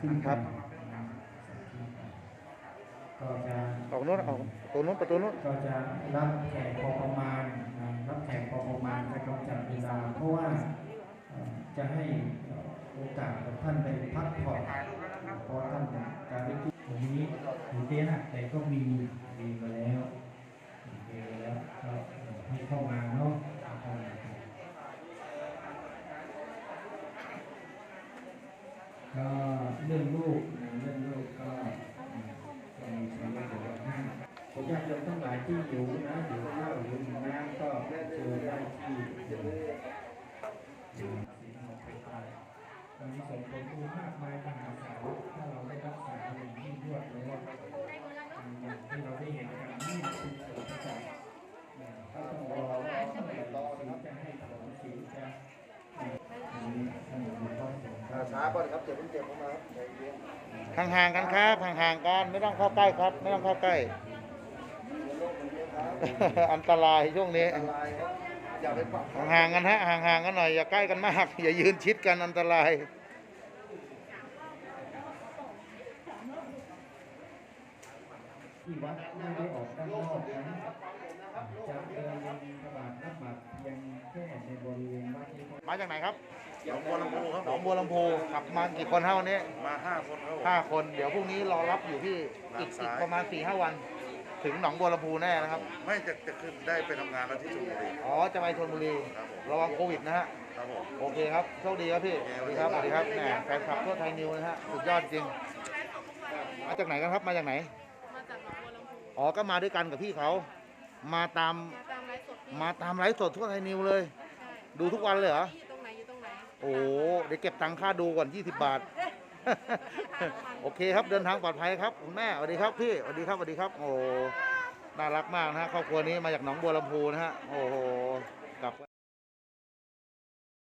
ขึ้นครักับนก็จะออกนู้นออกประตูนู้นประตูนู้นก็จะรับแขกพอประมาณนะรับแขกพอประมาณจะกำจัดเวลาเพราะว่าเอ่อจะให้เอ่อโอกาสกับท่านได้พักผ่อนเพราะท่านการได้คิดตรงนี้ถึงเตี้ยนะแต่ก็มีมีมาแล้วมีมาแล้วก็ให้เข้ามาเนาะเข้ามา ก็ เรื่องลูกนะเรื่องลูกก็มก็มีส่วนร่วมกับท่าผมอยาติโยมทั้งหลายที่อยู่นะอยู่ข้าวอยู่น้ำก็เจอได้ที่ตอนนี้ส่งผลดีมากมายมหาศาลถ้าเราได้รักษาอย่างยิ่งยวดเลยว่าอย่างที่เราได้เห็นกันนี่คือผลจากก็ต้องรอว่าสีจะให้ผลสีจะอันนี้ท่านหลวงพ่อสงฆ์ ช้าก่อนครับเจ็บเพิ่งเจ็บเข้ามาครับใจเย็นห่างๆกันครับห่างๆกันไม่ต้องเข้าใกล้ครับ ไม่ต้องเข้าใกล้ โรคมันเยอะครับอันตรายช่วงนี้ อันตรายครับอย่าไปปรับห่างๆกันฮะห่างๆกันหน่อยอย่าใกล้กันมาก อย่ายืนชิดกันอันตราย ที่วัดไม่ได้ออกด้านนอกนะจะเดินบิณฑบาตรับบาตรเพียงแค่ในบริเวณวัดนี้มาจากไหนครับ หนองบัวลำพูครับหนองบัวลำพูขับมากี่คนเท่าวันนี้มาห้าคนครับผม ห้าคนเดี๋ยวพรุ่งนี้รอรับอยู่ที่อีกทางซ้าย อีกประมาณ4ี่ห้าวัน ถึงหนองบัวลำพูแน่นะครับไม่จะจะขึ้นได้ไปทำงานแล้วที่ชลบุรี อ๋อจะไปชลบุรีครับผม ระวังโควิดนะฮะ ครับผม โอเคครับ โชคดีครับพี่ สวัสดีครับ สวัสดีครับแหมแฟนคลับทั่วไทยนิวนะฮะ สุดยอดจริง มาจากไหนกันครับ มาจากไหน มาจากหนองบัวลำพูอ๋อ ก็มาด้วยกันกับพี่เขา มาตาม มาตามไลฟ์สดพี่มาตามไลฟ์สดทั่วไทยนิวเลย ใช่ดูทุกวันเลยเหรออยู่ตร โอ้โหเดี๋ยวเก็บตังค่าดูก่อน 20 บาท โอเคครับเดินทางปลอดภัยครับคุณแม่สวัสดีครับพี่สวัสดีครับสวัสดีครับ โอ้น่ารักมากนะฮะครอบครัวนี้มาจากหนองบัวลำพูนะฮะโอ้โหกลับ